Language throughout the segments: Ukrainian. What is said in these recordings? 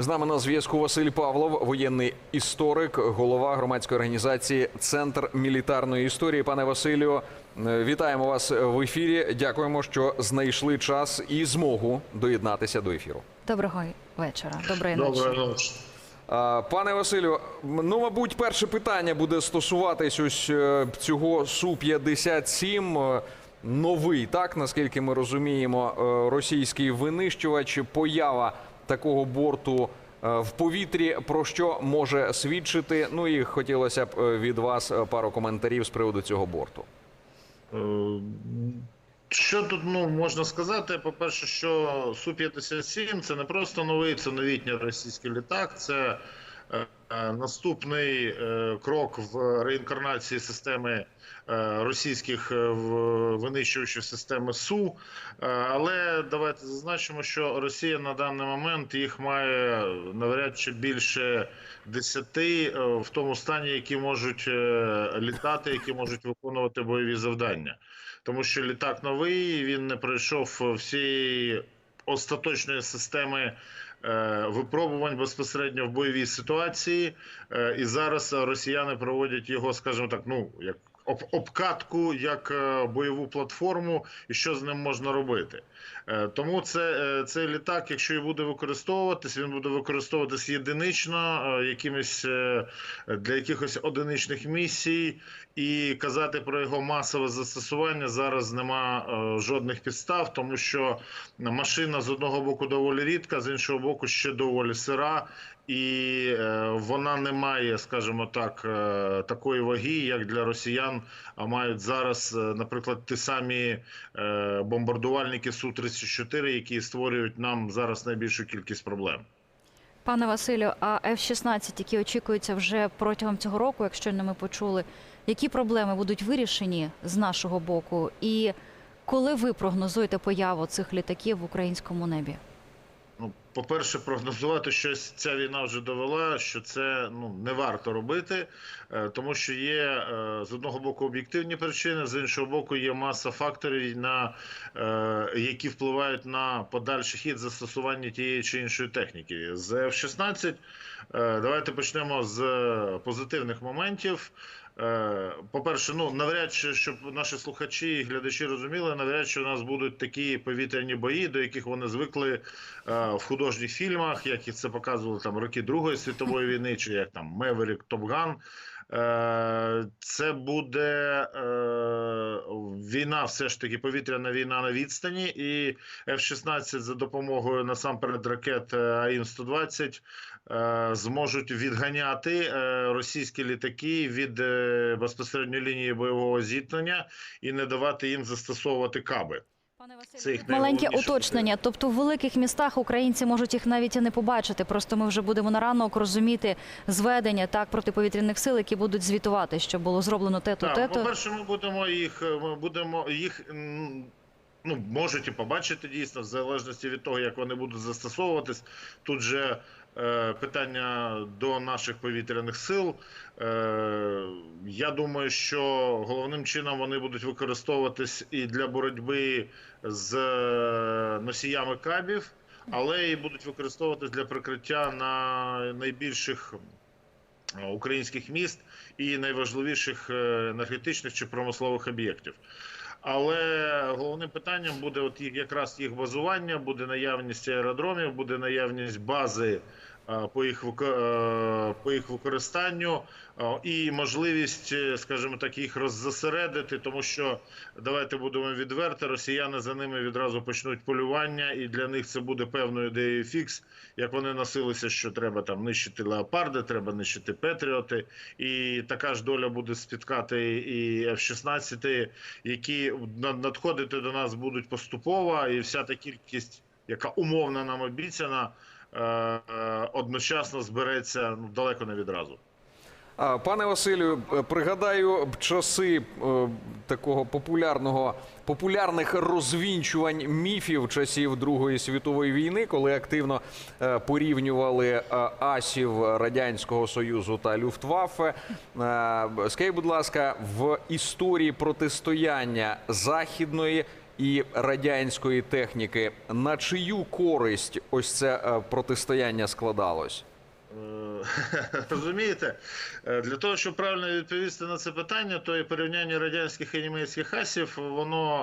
З нами на зв'язку Василь Павлов, воєнний історик, голова громадської організації Центр мілітарної історії. Пане Василю, е, вітаємо вас в ефірі. Дякуємо, що знайшли час і змогу доєднатися до ефіру. Доброго вечора. Доброї ночі. Доброї ночі. Пане Василю, ну мабуть, перше питання буде стосуватись ось е, цього су 57 е, Новий, так наскільки ми розуміємо, російський винищувач, поява такого борту е, в повітрі, про що може свідчити. Ну і хотілося б е, від вас е, пару коментарів з приводу цього борту. Що тут ну, можна сказати? По-перше, що Су-57 це не просто новий, це новітній російський літак, це наступний е, крок в реінкарнації системи е, російських е, винищувачів системи СУ. Е, але давайте зазначимо, що Росія на даний момент їх має навряд чи більше десяти е, в тому стані, які можуть е, літати, які можуть виконувати бойові завдання. Тому що літак новий, він не пройшов всієї остаточної системи е, випробувань безпосередньо в бойовій ситуації. Е, і зараз росіяни проводять його, скажімо так, ну як об- обкатку, як е, бойову платформу, і що з ним можна робити. Е, Тому це, е, цей літак, якщо і буде використовуватись, він буде використовуватись єдинично, якимись е, для якихось одиничних місій, і казати про його масове застосування зараз нема жодних підстав, тому що машина з одного боку доволі рідка, з іншого боку, ще доволі сира. І е, вона не має, скажімо так, е, такої ваги, як для росіян а мають зараз, е, наприклад, ті самі бомбардувальники Су-34, які створюють нам зараз найбільшу кількість проблем. Пане Василю, а F-16, які очікуються вже протягом цього року, якщо не ми почули, які проблеми будуть вирішені з нашого боку? І коли ви прогнозуєте появу цих літаків в українському небі? По-перше, прогнозувати щось ця війна вже довела, що це ну не варто робити, е, тому що є е, з одного боку об'єктивні причини, з іншого боку, є маса факторів, на е, які впливають на подальший хід застосування тієї чи іншої техніки. З F-16 е, давайте почнемо з позитивних моментів. Е, По-перше, ну навряд чи щоб наші слухачі і глядачі розуміли, навряд чи у нас будуть такі повітряні бої, до яких вони звикли е, в художніх фільмах, як і це показували там роки Другої світової війни, чи як там Меверік, Топган. Е, Це буде е, війна, все ж таки повітряна війна на відстані, і F-16 за допомогою насамперед ракет е, АІМ-120 е, зможуть відганяти російські літаки від е, безпосередньо лінії бойового зіткнення і не давати їм застосовувати каби. Це маленьке уточнення. Тобто в великих містах українці можуть їх навіть і не побачити. Просто ми вже будемо на ранок розуміти зведення так протиповітряних сил, які будуть звітувати, що було зроблено те-то, те-то. по-перше, ми будемо їх, ми будемо їх. Ну, можете побачити дійсно, в залежності від того, як вони будуть застосовуватись. Тут же питання до наших повітряних сил. Е, я думаю, що головним чином вони будуть використовуватись і для боротьби з е, носіями кабів, але і будуть використовуватись для прикриття на найбільших е, українських міст і найважливіших е, енергетичних чи промислових об'єктів. Але головним питанням буде от якраз їх базування, буде наявність аеродромів, буде наявність бази по їх е, по їх використанню е, і можливість, е, скажімо так, їх роззасередити, тому що давайте будемо відверти, росіяни за ними відразу почнуть полювання, і для них це буде певною ідеєю фікс, як вони носилися, що треба там нищити леопарди, треба нищити Петріоти, і така ж доля буде спіткати і F-16, які над- надходити до нас будуть поступово, і вся та кількість, яка умовно нам обіцяна, е, е, одночасно збереться ну, далеко не відразу. Пане Василю, е, пригадаю часи е, такого популярного популярних розвінчувань міфів часів Другої світової війни, коли активно е, порівнювали е, асів радянського союзу та Люфтваффе. Е, Скажіть, будь ласка, в історії протистояння західної і радянської техніки. На чию користь ось це е, протистояння складалось? Е, Розумієте, Е, для того, щоб правильно відповісти на це питання, то і порівняння радянських і німецьких асів, воно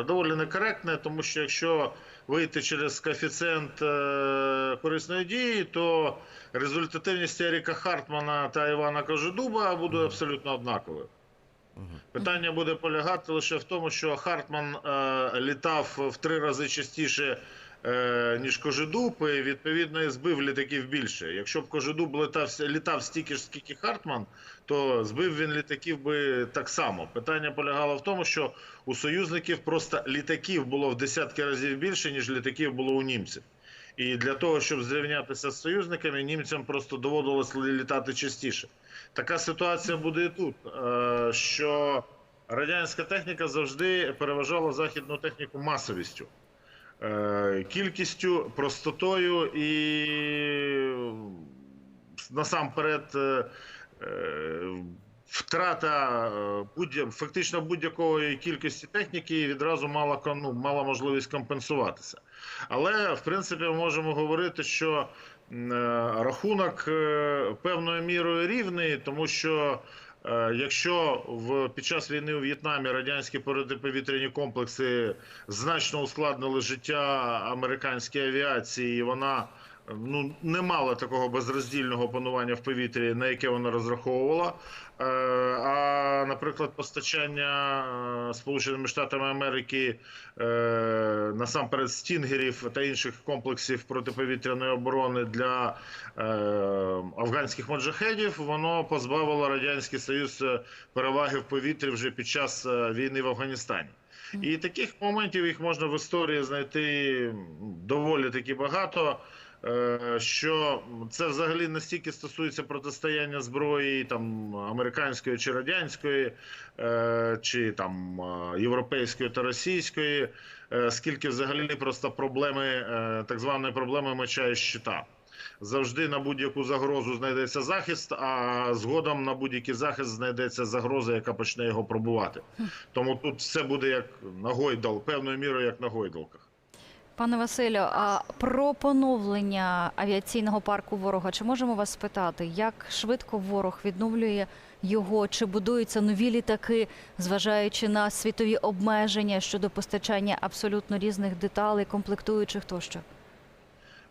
е, доволі некоректне, тому що якщо вийти через коефіцієнт е, корисної дії, то результативність Еріка Хартмана та Івана Кожедуба буде абсолютно однаковою. Питання буде полягати лише в тому, що Хартман е, літав в три рази частіше, е, ніж Кожедуб, і відповідно і збив літаків більше. Якщо б Кожедуб літав, літав стільки ж, скільки Хартман, то збив він літаків би так само. Питання полягало в тому, що у союзників просто літаків було в десятки разів більше, ніж літаків було у німців. І для того, щоб зрівнятися з союзниками, німцям просто доводилось літати частіше. Така ситуація буде і тут, е, що радянська техніка завжди переважала західну техніку масовістю, е, кількістю, простотою і насамперед е, втрата е, будь фактично будь-якої кількості техніки відразу мала ну, мала можливість компенсуватися. Але в принципі ми можемо говорити, що е, рахунок е, певною мірою рівний, тому що якщо в під час війни у В'єтнамі радянські протиповітряні комплекси значно ускладнили життя американській авіації, і вона ну не мала такого безроздільного панування в повітрі, на яке вона розраховувала. Е, А, наприклад, постачання е, Сполученими Штатами Америки е, насамперед стінгерів та інших комплексів протиповітряної оборони для афганських маджахедів, воно позбавило радянський союз переваги в повітрі вже під час війни в Афганістані. І таких моментів їх можна в історії знайти доволі таки багато. Е, Що це взагалі настільки стосується протистояння зброї там американської чи радянської, е, чи там е, європейської та російської, скільки взагалі просто проблеми так званої проблеми меча і щита. Завжди на будь-яку загрозу знайдеться захист, а згодом на будь-який захист знайдеться загроза, яка почне його пробувати. Тому тут все буде як на гойдал, певною мірою як на гойдалках. Пане Василю, а про поновлення авіаційного парку ворога чи можемо вас спитати, як швидко ворог відновлює його? Чи будуються нові літаки, зважаючи на світові обмеження щодо постачання абсолютно різних деталей, комплектуючих тощо?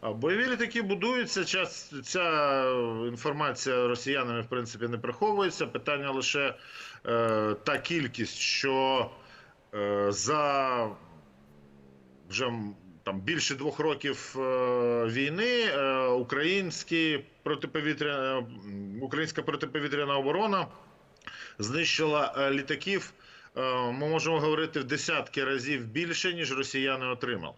Бойові літаки будуються. Час ця інформація росіянами в принципі не приховується. Питання лише е, та кількість, що е, за вже там більше двох років е, війни е, українські протиповітря, м, українська протиповітряна оборона знищила е, літаків. е, Ми можемо говорити в десятки разів більше, ніж росіяни отримали.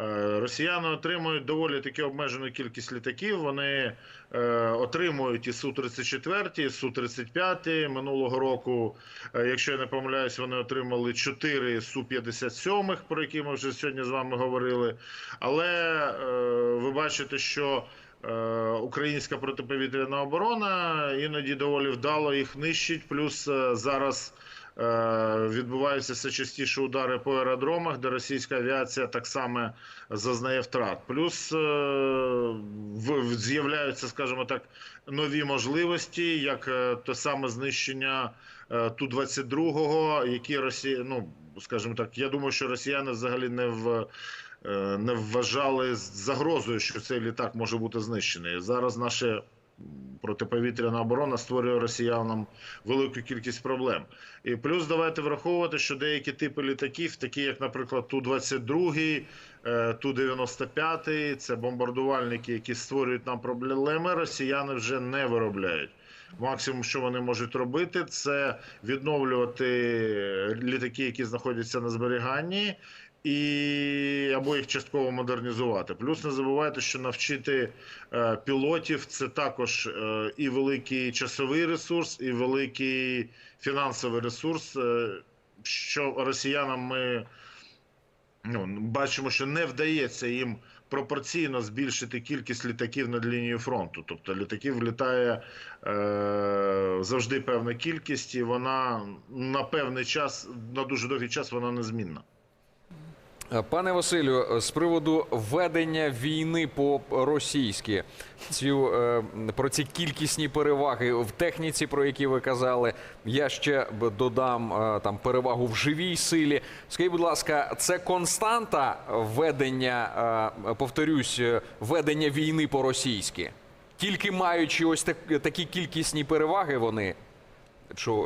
Е, Росіяни отримують доволі таки обмежену кількість літаків. Вони е, отримують і Су-34, і Су-35 минулого року. Е, якщо я не помиляюсь, вони отримали 4 Су-57, про які ми вже сьогодні з вами говорили. Але ви бачите, що українська протиповітряна оборона іноді доволі вдало їх нищить. Плюс зараз. Е, Відбуваються все частіше удари по аеродромах, де російська авіація так само зазнає втрат. Плюс е, з'являються, скажімо так, нові можливості, як е, те саме знищення е, Ту-22, які Росія, ну скажімо так, я думаю, що росіяни взагалі не в. Не вважали загрозою, що цей літак може бути знищений. Зараз наша протиповітряна оборона створює росіянам велику кількість проблем. І плюс давайте враховувати, що деякі типи літаків, такі як, наприклад, Ту-22, е, Ту-95, це бомбардувальники, які створюють нам проблеми, росіяни вже не виробляють. Максимум, що вони можуть робити, це відновлювати літаки, які знаходяться на зберіганні, і або їх частково модернізувати. Плюс не забувайте, що навчити е, пілотів це також е, і великий часовий ресурс, і великий фінансовий ресурс, е, що росіянам ми ну, бачимо, що не вдається їм пропорційно збільшити кількість літаків над лінією фронту. Тобто літаків літає е, завжди певна кількість, і вона на певний час, на дуже довгий час, вона незмінна. Пане Василю, з приводу ведення війни по російськи, е, про ці кількісні переваги в техніці, про які ви казали, я ще додам е, там перевагу в живій силі. Скажіть, будь ласка, це константа ведення, е, повторюсь, ведення війни по російськи? Тільки маючи ось так, такі кількісні переваги, вони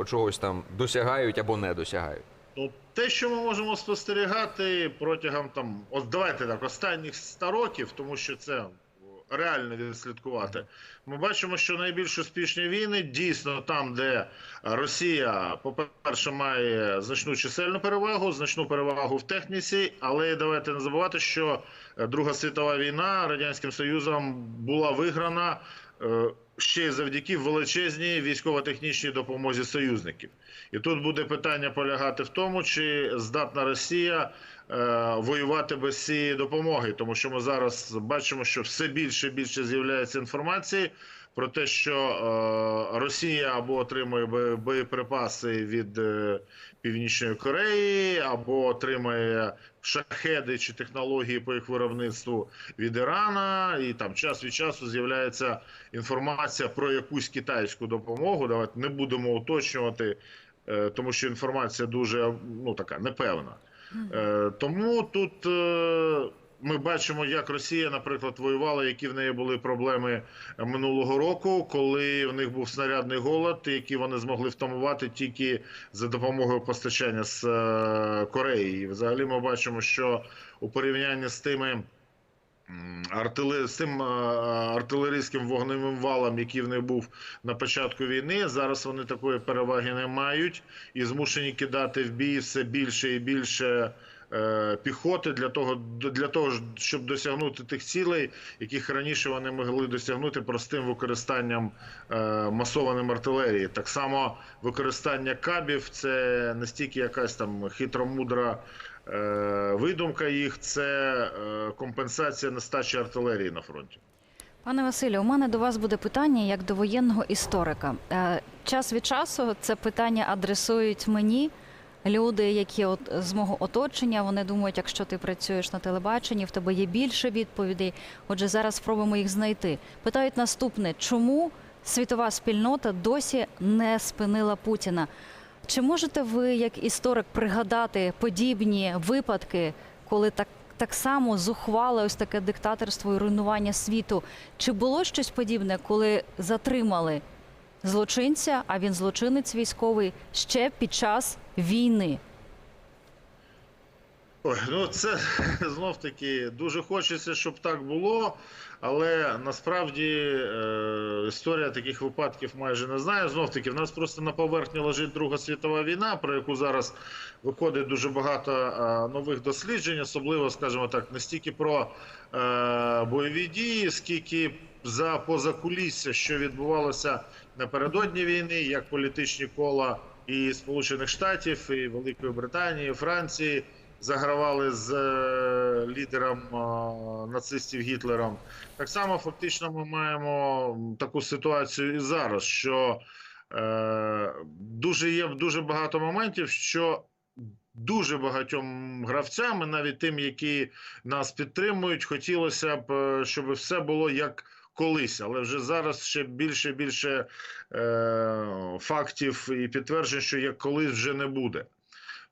чогось там досягають або не досягають. Ну, те, що ми можемо спостерігати протягом там, от давайте так, останніх 100 років, тому що це реально відслідкувати. Ми бачимо, що найбільш успішні війни дійсно там, де Росія, по-перше, має значну чисельну перевагу, значну перевагу в техніці, але давайте не забувати, що Друга світова війна радянським Союзом була виграна. Е, Ще й завдяки величезній військово-технічній допомозі союзників, і тут буде питання полягати в тому, чи здатна Росія е, воювати без цієї допомоги, тому що ми зараз бачимо, що все більше і більше з'являється інформації про те, що е, Росія або отримує боєприпаси від е, Північної Кореї, або отримує шахеди чи технології по їх виробництву від Ірана, і там час від часу з'являється інформація про якусь китайську допомогу. Давайте не будемо уточнювати, е, тому що інформація дуже ну така непевна. Е, Тому тут е, ми бачимо, як Росія, наприклад, воювала, які в неї були проблеми минулого року, коли в них був снарядний голод, який вони змогли втамувати тільки за допомогою постачання з е, Кореї. І взагалі ми бачимо, що у порівнянні з тими. з тим е, артилерійським вогневим валом, який в них був на початку війни, зараз вони такої переваги не мають і змушені кидати в бій все більше і більше піхоти для того, для того, щоб досягнути тих цілей, яких раніше вони могли досягнути простим використанням е, масованим артилерії. Так само використання кабів це не стільки якась там хитромудра е, видумка їх, це е, компенсація нестачі артилерії на фронті. Пане Василю, у мене до вас буде питання як до воєнного історика. Е, Час від часу це питання адресують мені. Люди, які от з мого оточення, вони думають, якщо ти працюєш на телебаченні, в тебе є більше відповідей. Отже, зараз спробуємо їх знайти. Питають наступне: чому світова спільнота досі не спинила Путіна? Чи можете ви, як історик, пригадати подібні випадки, коли так, так само зухвали ось таке диктаторство і руйнування світу? Чи було щось подібне, коли затримали злочинця, а він злочинець військовий ще під час війни? Ой, ну це знов таки дуже хочеться, щоб так було, але насправді е, історія таких випадків майже не знає. Знов таки, в нас просто на поверхні лежить Друга світова війна, про яку зараз виходить дуже багато е, нових досліджень, особливо, скажімо так, не стільки про е, бойові дії, скільки за позакулісся, що відбувалося напередодні війни, як політичні кола і Сполучених Штатів, і Великої Британії, і Франції загравали з е, лідером е, нацистів Гітлером. Так само фактично ми маємо таку ситуацію і зараз, що е, дуже є дуже багато моментів, що дуже багатьом гравцям, навіть тим, які нас підтримують, хотілося б, е, щоб все було як. Колись, але вже зараз ще більше більше е, фактів і підтверджень, що як колись вже не буде.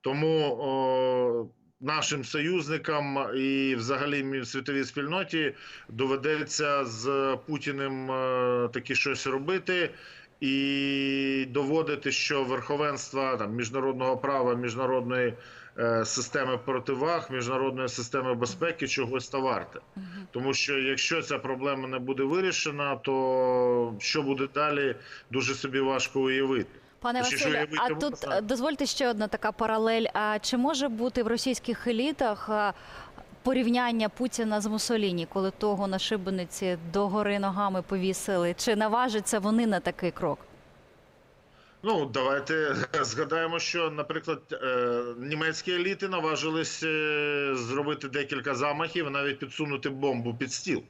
Тому о, нашим союзникам і взагалі світовій спільноті доведеться з Путіним е, таки щось робити і доводити, що верховенство там міжнародного права, міжнародної е, системи противаг, міжнародної системи безпеки чогось та варте. Тому що якщо ця проблема не буде вирішена, то що буде далі, дуже собі важко уявити. Пане Василю, а тут е, дозвольте ще одна така паралель. А чи може бути в російських елітах е, порівняння Путіна з Мусоліні, коли того на шибениці догори ногами повісили? Чи наважаться вони на такий крок? Ну, давайте згадаємо, що, наприклад, е, німецькі еліти наважились е, зробити декілька замахів, навіть підсунути бомбу під стіл.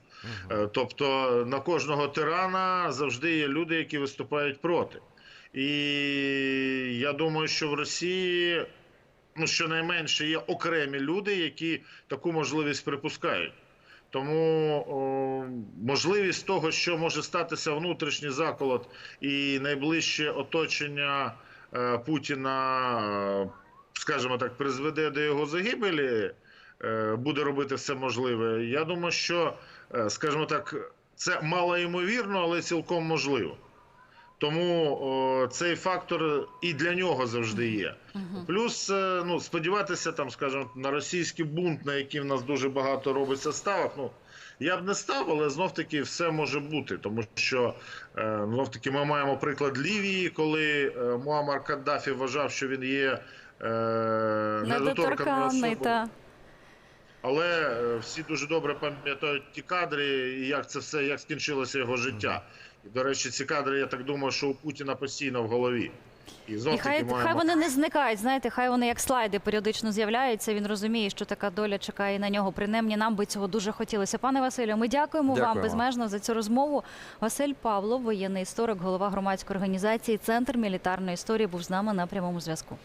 Е, Тобто на кожного тирана завжди є люди, які виступають проти. І я думаю, що в Росії ну, щонайменше є окремі люди, які таку можливість припускають. Тому о, можливість того, що може статися внутрішній заколот і найближче оточення е, Путіна, е, скажімо так, призведе до його загибелі, е, буде робити все можливе. Я думаю, що, е, скажімо так, це малоймовірно, але цілком можливо. Тому о, цей фактор і для нього завжди є. Плюс, е, ну, сподіватися, там, скажімо, на російський бунт, на який в нас дуже багато робиться ставок. Ну, я б не став, але знов таки все може бути. Тому що е, знов таки ми маємо приклад Лівії, коли е, Муаммар Каддафі вважав, що він є е, недоторканою та. Але е, всі дуже добре пам'ятають ті кадри, і як це все, як скінчилося його життя. І, до речі, ці кадри, я так думаю, що у Путіна постійно в голові. І знов І хай, маємо... хай вони не зникають, знаєте, хай вони як слайди періодично з'являються. Він розуміє, що така доля чекає на нього. Принаймні, нам би цього дуже хотілося. Пане Василю, ми дякуємо, вам безмежно за цю розмову. Василь Павлов, воєнний історик, голова громадської організації Центр мілітарної історії, був з нами на прямому зв'язку.